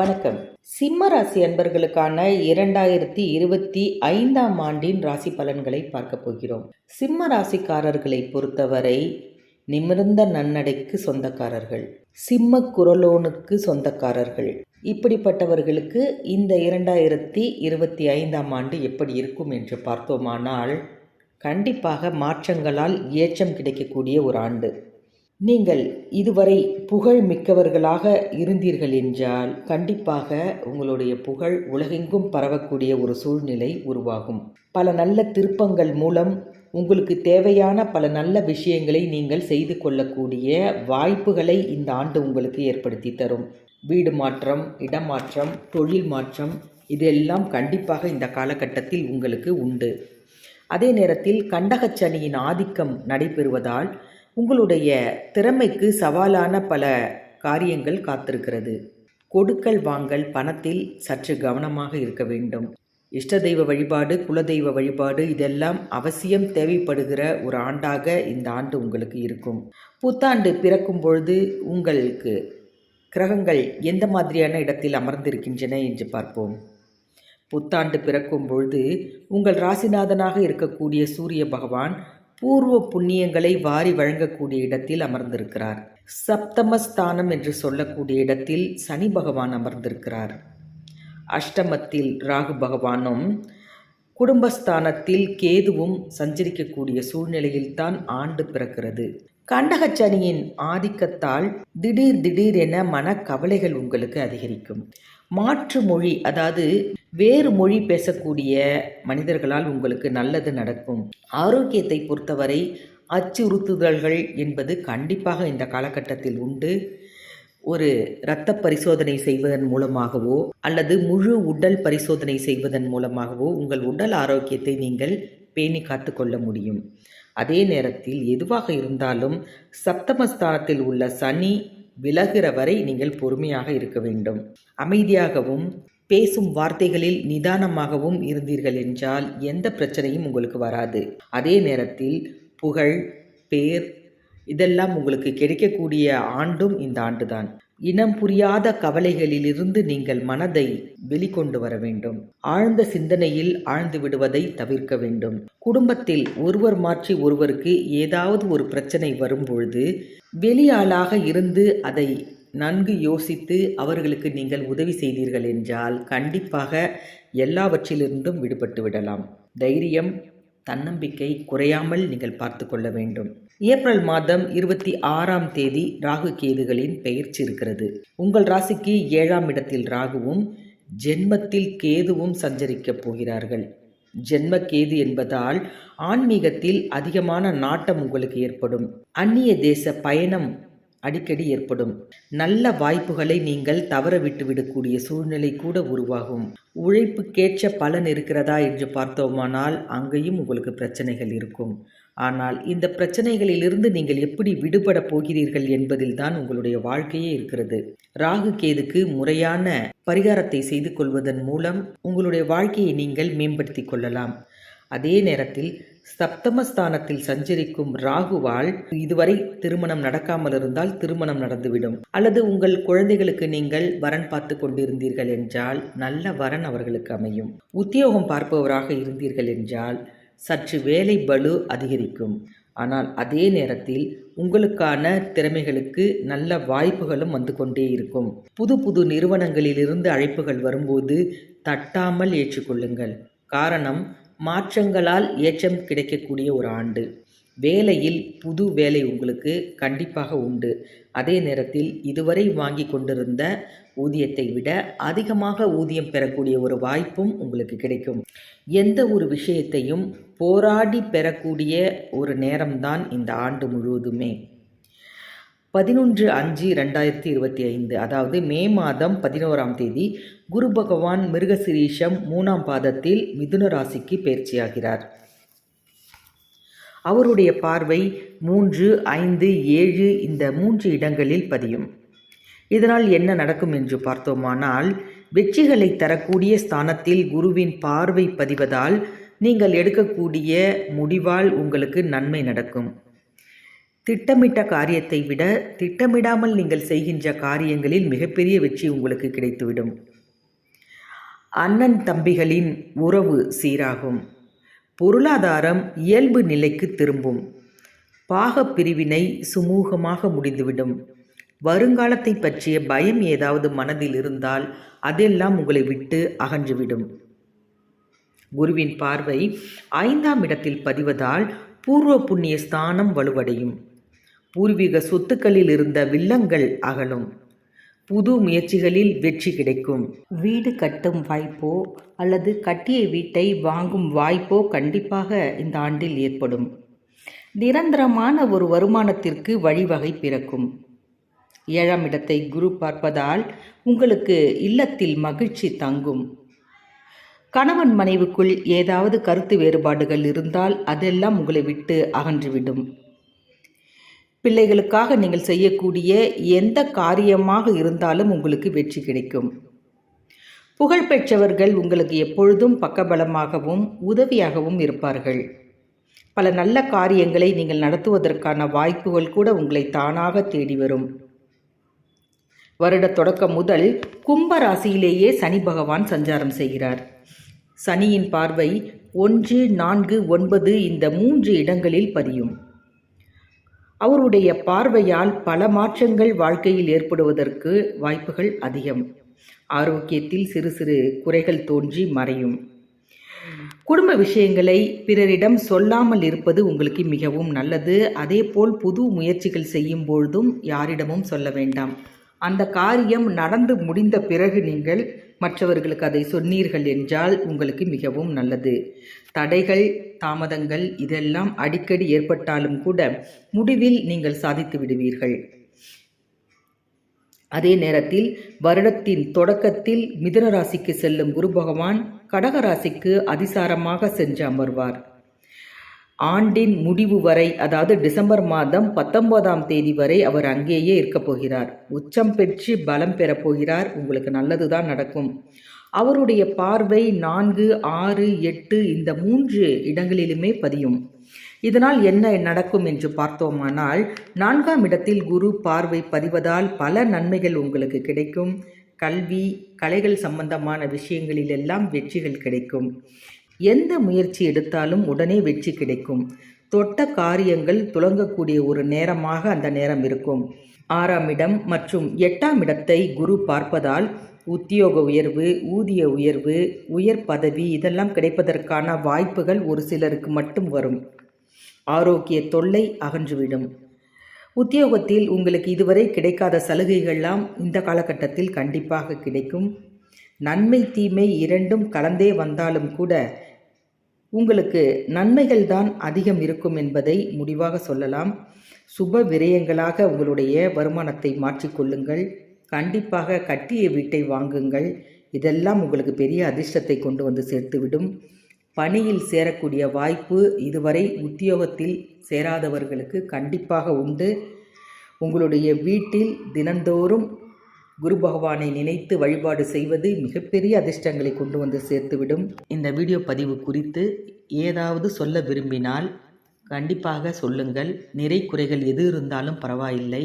வணக்கம். சிம்ம ராசி அன்பர்களுக்கான இரண்டாயிரத்தி இருபத்தி ஐந்தாம் ஆண்டின் ராசி பலன்களை பார்க்க போகிறோம். சிம்ம ராசிக்காரர்களை பொறுத்தவரை நிமிர்ந்த நன்னடைக்கு சொந்தக்காரர்கள் சிம்ம குரலோனுக்கு சொந்தக்காரர்கள். இப்படிப்பட்டவர்களுக்கு இந்த இரண்டாயிரத்தி இருபத்தி ஐந்தாம் ஆண்டு எப்படி இருக்கும் என்று பார்த்தோமானால் கண்டிப்பாக மாற்றங்களால் ஏற்றம் கிடைக்கக்கூடிய ஒரு ஆண்டு. நீங்கள் இதுவரை புகழ் மிக்கவர்களாக இருந்தீர்கள் என்றால் கண்டிப்பாக உங்களுடைய புகழ் உலகெங்கும் பரவக்கூடிய ஒரு சூழ்நிலை உருவாகும். பல நல்ல திருப்பங்கள் மூலம் உங்களுக்கு தேவையான பல நல்ல விஷயங்களை நீங்கள் செய்து கொள்ளக்கூடிய வாய்ப்புகளை இந்த ஆண்டு உங்களுக்கு ஏற்படுத்தி தரும். வீடு மாற்றம் இடமாற்றம் தொழில் மாற்றம் இதெல்லாம் கண்டிப்பாக இந்த காலகட்டத்தில் உங்களுக்கு உண்டு. அதே நேரத்தில் கண்டகச்சனியின் ஆதிக்கம் நடைபெறுவதால் உங்களுடைய திறமைக்கு சவாலான பல காரியங்கள் காத்திருக்கிறது. கொடுக்கல் வாங்கல் பணத்தில் சற்று கவனமாக இருக்க வேண்டும். இஷ்ட தெய்வ வழிபாடு குலதெய்வ வழிபாடு இதெல்லாம் அவசியம் தேவைப்படுகிற ஒரு ஆண்டாக இந்த ஆண்டு உங்களுக்கு இருக்கும். புத்தாண்டு பிறக்கும் பொழுது உங்களுக்கு கிரகங்கள் எந்த மாதிரியான இடத்தில் அமர்ந்திருக்கின்றன என்று பார்ப்போம். புத்தாண்டு பிறக்கும் பொழுது உங்கள் ராசிநாதனாக இருக்கக்கூடிய சூரிய பகவான் பூர்வ புண்ணியங்களை வாரி வழங்கக்கூடிய இடத்தில் அமர்ந்திருக்கிறார். சப்தமஸ்தானம் என்று சொல்லக்கூடிய இடத்தில் சனி பகவான் அமர்ந்திருக்கிறார். அஷ்டமத்தில் ராகு பகவானும் குடும்பஸ்தானத்தில் கேதுவும் சஞ்சரிக்கக்கூடிய சூழ்நிலையில்தான் ஆண்டு பிறக்கிறது. கண்டகச்சனியின் ஆதிக்கத்தால் திடீர் திடீர் என மனக்கவலைகள் உங்களுக்கு அதிகரிக்கும். மாற்று மொழி அதாவது வேறு மொழி பேசக்கூடிய மனிதர்களால் உங்களுக்கு நல்லது நடக்கும். ஆரோக்கியத்தை பொறுத்தவரை அச்சுறுத்துதல்கள் என்பது கண்டிப்பாக இந்த காலகட்டத்தில் உண்டு. ஒரு இரத்த பரிசோதனை செய்வதன் மூலமாகவோ அல்லது முழு உடல் பரிசோதனை செய்வதன் மூலமாகவோ உங்கள் உடல் ஆரோக்கியத்தை நீங்கள் பேணி காத்து கொள்ள முடியும். அதே நேரத்தில் எதுவாக இருந்தாலும் சப்தமஸ்தானத்தில் உள்ள சனி விலகிற வரை நீங்கள் பொறுமையாக இருக்க வேண்டும். அமைதியாகவும் பேசும் வார்த்தைகளில் நிதானமாகவும் இருந்தீர்கள் என்றால் எந்த பிரச்சனையும் உங்களுக்கு வராது. அதே நேரத்தில் புகழ் பேர் இதெல்லாம் உங்களுக்கு கிடைக்கக்கூடிய ஆண்டும் இந்த ஆண்டுதான். இனம் புரியாத கவலைகளிலிருந்து நீங்கள் மனதை வெளிக்கொண்டு வர வேண்டும். ஆழ்ந்த சிந்தனையில் ஆழ்ந்து விடுவதை தவிர்க்க வேண்டும். குடும்பத்தில் ஒருவர் மாற்றி ஒருவருக்கு ஏதாவது ஒரு பிரச்சனை வரும்பொழுது வெளியாளாக இருந்து அதை நன்கு யோசித்து அவர்களுக்கு நீங்கள் உதவி செய்தீர்கள் என்றால் கண்டிப்பாக எல்லாவற்றிலிருந்தும் விடுபட்டு விடலாம். தைரியம் தன்னம்பிக்கை குறையாமல் நீங்கள் பார்த்து கொள்ள வேண்டும். ஏப்ரல் மாதம் இருபத்தி ஆறாம் தேதி ராகு கேதுகளின் பெயர்ச்சி இருக்கிறது. உங்கள் ராசிக்கு ஏழாம் இடத்தில் ராகுவும் ஜென்மத்தில் கேதுவும் சஞ்சரிக்கப் போகிறார்கள். ஜென்ம கேது என்பதால் ஆன்மீகத்தில் அதிகமான நாட்டம் உங்களுக்கு ஏற்படும். அந்நிய தேச பயணம் அடிக்கடி ஏற்படும். நல்ல வாய்ப்புகளை நீங்கள் தவற விட்டு விடக்கூடிய சூழ்நிலை கூட உருவாகும். உழைப்புக்கேற்ற பலன் இருக்கிறதா என்று பார்த்தோமானால் அங்கேயும் உங்களுக்கு பிரச்சனைகள் இருக்கும். ஆனால் இந்த பிரச்சனைகளிலிருந்து நீங்கள் எப்படி விடுபட போகிறீர்கள் என்பதில் தான் உங்களுடைய வாழ்க்கையே இருக்கிறது. ராகு கேதுக்கு முறையான பரிகாரத்தை செய்து கொள்வதன் மூலம் உங்களுடைய வாழ்க்கையை நீங்கள் மேம்படுத்திக் கொள்ளலாம். அதே நேரத்தில் சப்தமஸ்தானத்தில் சஞ்சரிக்கும் ராகுவால் இதுவரை திருமணம் நடக்காமல் இருந்தால் திருமணம் நடந்துவிடும். அல்லது உங்கள் குழந்தைகளுக்கு நீங்கள் வரன் பார்த்து கொண்டிருந்தீர்கள் என்றால் நல்ல வரன் அவர்களுக்கு அமையும். உத்தியோகம் பார்ப்பவராக இருந்தீர்கள் என்றால் சற்று வேலை பலு அதிகரிக்கும். ஆனால் அதே நேரத்தில் உங்களுக்கான திறமைகளுக்கு நல்ல வாய்ப்புகளும் வந்து கொண்டே இருக்கும். புது புது நிறுவனங்களிலிருந்து அழைப்புகள் வரும்போது தட்டாமல் ஏற்றுக்கொள்ளுங்கள். காரணம் மாற்றங்களால் ஏற்றம் கிடைக்கக்கூடிய ஒரு ஆண்டு. வேலையில் புது வேலை உங்களுக்கு கண்டிப்பாக உண்டு. அதே நேரத்தில் இதுவரை வாங்கி கொண்டிருந்த ஊதியத்தை விட அதிகமாக ஊதியம் பெறக்கூடிய ஒரு வாய்ப்பும் உங்களுக்கு கிடைக்கும். எந்த ஒரு விஷயத்தையும் போராடி பெறக்கூடிய ஒரு நேரம்தான் இந்த ஆண்டு முழுவதுமே. பதினொன்று அஞ்சு ரெண்டாயிரத்தி இருபத்தி ஐந்து அதாவது மே மாதம் பதினோராம் தேதி குரு பகவான் மிருகசிரீஷம் மூணாம் பாதத்தில் மிதுன ராசிக்கு பயிற்சியாகிறார். அவருடைய பார்வை மூன்று ஐந்து ஏழு இந்த மூன்று இடங்களில் பதியும். இதனால் என்ன நடக்கும் என்று பார்த்தோமானால் வெற்றிகளை தரக்கூடிய ஸ்தானத்தில் குருவின் பார்வை பதிவதால் நீங்கள் எடுக்கக்கூடிய முடிவால் உங்களுக்கு நன்மை நடக்கும். திட்டமிட்ட காரியத்தை விட திட்டமிடாமல் நீங்கள் செய்கின்ற காரியங்களில் மிகப்பெரிய வெற்றி உங்களுக்கு கிடைத்துவிடும். அண்ணன் தம்பிகளின் உறவு சீராகும். பொருளாதாரம் இயல்பு நிலைக்கு திரும்பும். பாகப் பிரிவினை சுமூகமாக முடிந்துவிடும். வருங்காலத்தை பற்றிய பயம் ஏதாவது மனதில் இருந்தால் அதெல்லாம் உங்களை விட்டு அகன்றுவிடும். குருவின் பார்வை ஐந்தாம் இடத்தில் பதிவதால் பூர்வ புண்ணிய ஸ்தானம் வலுவடையும். பூர்வீக சொத்துக்களில் இருந்த வில்லங்கள் அகலும். புது முயற்சிகளில் வெற்றி கிடைக்கும். வீடு கட்டும் வாய்ப்போ அல்லது கட்டிய வீட்டை வாங்கும் வாய்ப்போ கண்டிப்பாக இந்த ஆண்டில் ஏற்படும். நிரந்தரமான ஒரு வருமானத்திற்கு வழிவகை பிறக்கும். ஏழாம் இடத்தை குரு பார்ப்பதால் உங்களுக்கு இல்லத்தில் மகிழ்ச்சி தங்கும். கணவன் மனைவுக்குள் ஏதாவது கருத்து வேறுபாடுகள் இருந்தால் அதெல்லாம் உங்களை விட்டு அகன்றுவிடும். பிள்ளைகளுக்காக நீங்கள் செய்யக்கூடிய எந்த காரியமாக இருந்தாலும் உங்களுக்கு வெற்றி கிடைக்கும். புகழ்பெற்றவர்கள் உங்களுக்கு எப்பொழுதும் பக்கபலமாகவும் உதவியாகவும் இருப்பார்கள். பல நல்ல காரியங்களை நீங்கள் நடத்துவதற்கான வாய்ப்புகள் கூட உங்களை தானாக தேடி வரும். வருட தொடக்கம் முதல் கும்ப ராசியிலேயே சனி பகவான் சஞ்சாரம் செய்கிறார். சனியின் பார்வை ஒன்று நான்கு ஒன்பது இந்த மூன்று இடங்களில் பதியும். அவருடைய பார்வையால் பல மாற்றங்கள் வாழ்க்கையில் ஏற்படுவதற்கு வாய்ப்புகள் அதிகம். ஆரோக்கியத்தில் சிறு சிறு குறைகள் தோன்றி மறையும். குடும்ப விஷயங்களை பிறரிடம் சொல்லாமல் இருப்பது உங்களுக்கு மிகவும் நல்லது. அதேபோல் புது முயற்சிகள் செய்யும் பொழுதும் யாரிடமும் சொல்ல வேண்டாம். அந்த காரியம் நடந்து முடிந்த பிறகு நீங்கள் மற்றவர்களுக்கு அதை சொன்னீர்கள் என்றால் உங்களுக்கு மிகவும் நல்லது. தடைகள் தாமதங்கள் இதெல்லாம் அடிக்கடி ஏற்பட்டாலும் கூட முடிவில் நீங்கள் சாதித்து விடுவீர்கள். அதே நேரத்தில் வருடத்தின் தொடக்கத்தில் மிதுன ராசிக்கு செல்லும் குரு பகவான் கடக ராசிக்கு அதிசாரமாக சென்று அமர்வார். ஆண்டின் முடிவு வரை அதாவது டிசம்பர் மாதம் பத்தொன்பதாம் தேதி வரை அவர் அங்கேயே இருக்கப் போகிறார். உச்சம் பெற்று பலம் பெறப் போகிறார். உங்களுக்கு நல்லதுதான் நடக்கும். அவருடைய பார்வை நான்கு ஆறு எட்டு இந்த மூன்று இடங்களிலுமே பதியும். இதனால் என்ன நடக்கும் என்று பார்த்தோமானால் நான்காம் இடத்தில் குரு பார்வை பதிவதால் பல நன்மைகள் உங்களுக்கு கிடைக்கும். கல்வி கலைகள் சம்பந்தமான விஷயங்களிலெல்லாம் வெற்றிகள் கிடைக்கும். எந்த முயற்சி எடுத்தாலும் உடனே வெற்றி கிடைக்கும். தொட்ட காரியங்கள் துளங்கக்கூடிய ஒரு நேரமாக அந்த நேரம் இருக்கும். ஆறாம் இடம் மற்றும் எட்டாம் இடத்தை குரு பார்ப்பதால் உத்தியோக உயர்வு ஊதிய உயர்வு உயர் பதவி இதெல்லாம் கிடைப்பதற்கான வாய்ப்புகள் ஒரு சிலருக்கு மட்டும் வரும். ஆரோக்கிய தொல்லை அகன்றுவிடும். உத்தியோகத்தில் உங்களுக்கு இதுவரை கிடைக்காத சலுகைகள்லாம் இந்த காலகட்டத்தில் கண்டிப்பாக கிடைக்கும். நன்மை தீமை இரண்டும் கலந்தே வந்தாலும் கூட உங்களுக்கு நன்மைகள் தான் அதிகம் இருக்கும் என்பதை முடிவாக சொல்லலாம். சுப விரயங்களாக உங்களுடைய வருமானத்தை மாற்றிக்கொள்ளுங்கள் கண்டிப்பாக கட்டிய வீட்டை வாங்குங்கள். இதெல்லாம் உங்களுக்கு பெரிய அதிர்ஷ்டத்தை கொண்டு வந்து சேர்த்துவிடும். பணியில் சேரக்கூடிய வாய்ப்பு இதுவரை உத்தியோகத்தில் சேராதவர்களுக்கு கண்டிப்பாக உண்டு. உங்களுடைய வீட்டில் தினந்தோறும் குரு பகவானை நினைத்து வழிபாடு செய்வது மிகப்பெரிய அதிர்ஷ்டங்களை கொண்டு வந்து சேர்த்துவிடும். இந்த வீடியோ பதிவு குறித்து ஏதாவது சொல்ல விரும்பினால் கண்டிப்பாக சொல்லுங்கள். நிறை குறைகள் எது இருந்தாலும் பரவாயில்லை.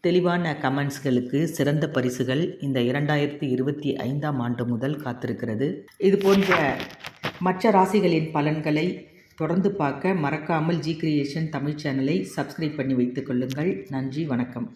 தெளிவான கமெண்ட்ஸ்களுக்கு சிறந்த பரிசுகள் இந்த இரண்டாயிரத்தி இருபத்தி ஐந்தாம் ஆண்டு முதல் காத்திருக்கிறது. இது போன்ற மற்ற ராசிகளின் பலன்களை தொடர்ந்து பார்க்க மறக்காமல் ஜி கிரியேஷன் தமிழ் சேனலை சப்ஸ்கிரைப் பண்ணி வைத்துக் கொள்ளுங்கள். நன்றி வணக்கம்.